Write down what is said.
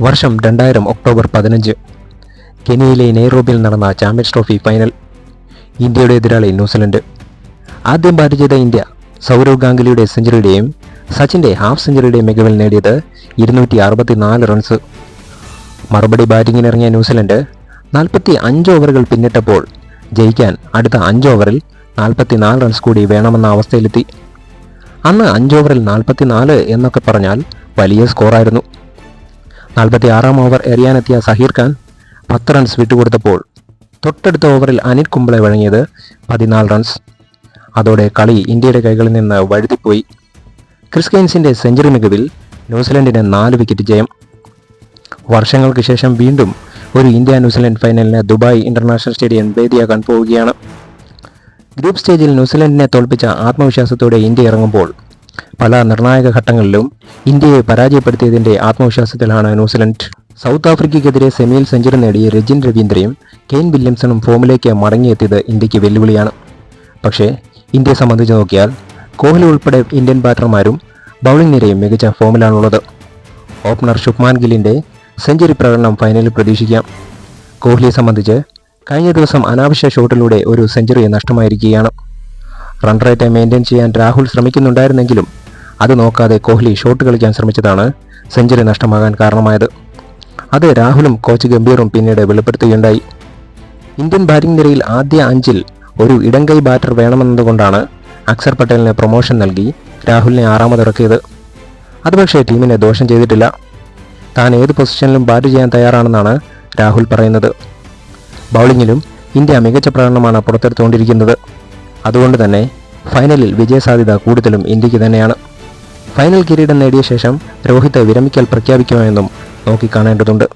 വർഷം രണ്ടായിരം ഒക്ടോബർ പതിനഞ്ച്. കെനിയയിലെ നെയ്റോബിയിൽ നടന്ന ചാമ്പ്യൻസ് ട്രോഫി ഫൈനൽ. ഇന്ത്യയുടെ എതിരാളി ന്യൂസിലൻഡ്. ആദ്യം ബാറ്റ് ചെയ്ത ഇന്ത്യ സൗരവ് ഗാംഗുലിയുടെ സെഞ്ചുറിയുടെയും സച്ചിന്റെ ഹാഫ് സെഞ്ചുറിയുടെയും മികവിൽ നേടിയത് ഇരുന്നൂറ്റി റൺസ്. മറുപടി ബാറ്റിങ്ങിനിറങ്ങിയ ന്യൂസിലൻഡ് നാൽപ്പത്തി അഞ്ച് ഓവറുകൾ പിന്നിട്ടപ്പോൾ ജയിക്കാൻ അടുത്ത അഞ്ച് ഓവറിൽ നാൽപ്പത്തിനാല് റൺസ് കൂടി വേണമെന്ന അവസ്ഥയിലെത്തി. അന്ന് അഞ്ച് ഓവറിൽ നാൽപ്പത്തിനാല് എന്നൊക്കെ പറഞ്ഞാൽ വലിയ സ്കോറായിരുന്നു. നാൽപ്പത്തി ആറാം ഓവർ എറിയാനെത്തിയ സഹീർ ഖാൻ പത്ത് റൺസ് വിട്ടുകൊടുത്തപ്പോൾ തൊട്ടടുത്ത ഓവറിൽ അനിൽ കുംബ്ലെ വഴങ്ങിയത് പതിനാല് റൺസ് അതോടെ കളി ഇന്ത്യയുടെ കൈകളിൽ നിന്ന് വഴുതിപ്പോയി. ക്രിസ് കെയ്ൻസിന്റെ സെഞ്ചുറി മികവിൽ ന്യൂസിലൻഡിന് നാല് വിക്കറ്റ് ജയം. വർഷങ്ങൾക്ക് ശേഷം വീണ്ടും ഒരു ഇന്ത്യ ന്യൂസിലൻഡ് ഫൈനലിന് ദുബായ് ഇന്റർനാഷണൽ സ്റ്റേഡിയം വേദിയാകാൻ പോവുകയാണ്. ഗ്രൂപ്പ് സ്റ്റേജിൽ ന്യൂസിലൻഡിനെ തോൽപ്പിച്ച ആത്മവിശ്വാസത്തോടെ ഇന്ത്യ ഇറങ്ങുമ്പോൾ പല നിർണായക ഘട്ടങ്ങളിലും ഇന്ത്യയെ പരാജയപ്പെടുത്തിയതിന്റെ ആത്മവിശ്വാസത്തിലാണ് ന്യൂസിലൻഡ്. സൗത്ത് ആഫ്രിക്കയ്ക്കെതിരെ സെമിയിൽ സെഞ്ചുറി നേടിയ രജിൻ രവീന്ദ്രയും കെയ്ൻ വില്യംസണും ഫോമിലേക്ക് മടങ്ങിയെത്തിയത് ഇന്ത്യയ്ക്ക് വെല്ലുവിളിയാണ്. പക്ഷേ ഇന്ത്യയെ സംബന്ധിച്ച് നോക്കിയാൽ കോഹ്ലി ഉൾപ്പെടെ ഇന്ത്യൻ ബാറ്റർമാരും ബൗളിംഗ് നിരയും മികച്ച ഫോമിലാണുള്ളത്. ഓപ്പണർ ശുഭ്മാൻ ഗില്ലിന്റെ സെഞ്ചുറി പ്രകടനം ഫൈനലിൽ പ്രതീക്ഷിക്കാം. കോഹ്ലിയെ സംബന്ധിച്ച് കഴിഞ്ഞ ദിവസം അനാവശ്യ ഷോട്ടിലൂടെ ഒരു സെഞ്ചുറി നഷ്ടമായിരിക്കുകയാണ്. റൺ റേറ്റ് മെയിന്റെയിൻ ചെയ്യാൻ രാഹുൽ ശ്രമിക്കുന്നുണ്ടായിരുന്നെങ്കിലും അത് നോക്കാതെ കോഹ്ലി ഷോട്ട് കളിക്കാൻ ശ്രമിച്ചതാണ്. സെഞ്ചുറി നഷ്ടമാകാൻ കാരണമായത്. അത് രാഹുലും കോച്ച് ഗംഭീറും പിന്നീട് വെളിപ്പെടുത്തുകയുണ്ടായി. ഇന്ത്യൻ ബാറ്റിംഗ് നിരയിൽ ആദ്യ അഞ്ചിൽ ഒരു ഇടങ്കൈ ബാറ്റർ വേണമെന്നതുകൊണ്ടാണ് അക്സർ പട്ടേലിന് പ്രൊമോഷൻ നൽകി രാഹുലിനെ ആറാമതിറക്കിയത്. അത് പക്ഷേ ടീമിനെ ദോഷം ചെയ്തിട്ടില്ല. താൻ ഏത് പൊസിഷനിലും ബാറ്റ് ചെയ്യാൻ തയ്യാറാണെന്നാണ് രാഹുൽ പറയുന്നത്. ബൗളിങ്ങിലും ഇന്ത്യ മികച്ച പ്രകടനമാണ് പുറത്തെടുത്തുകൊണ്ടിരിക്കുന്നത്. അതുകൊണ്ട് തന്നെ ഫൈനലിൽ വിജയസാധ്യത കൂടുതലും ഇന്ത്യയ്ക്ക് തന്നെയാണ്. ഫൈനൽ കിരീടം നേടിയ ശേഷം രോഹിത് വിരമിക്കൽ പ്രഖ്യാപിക്കുമെന്നും നോക്കിക്കാണേണ്ടതുണ്ട്.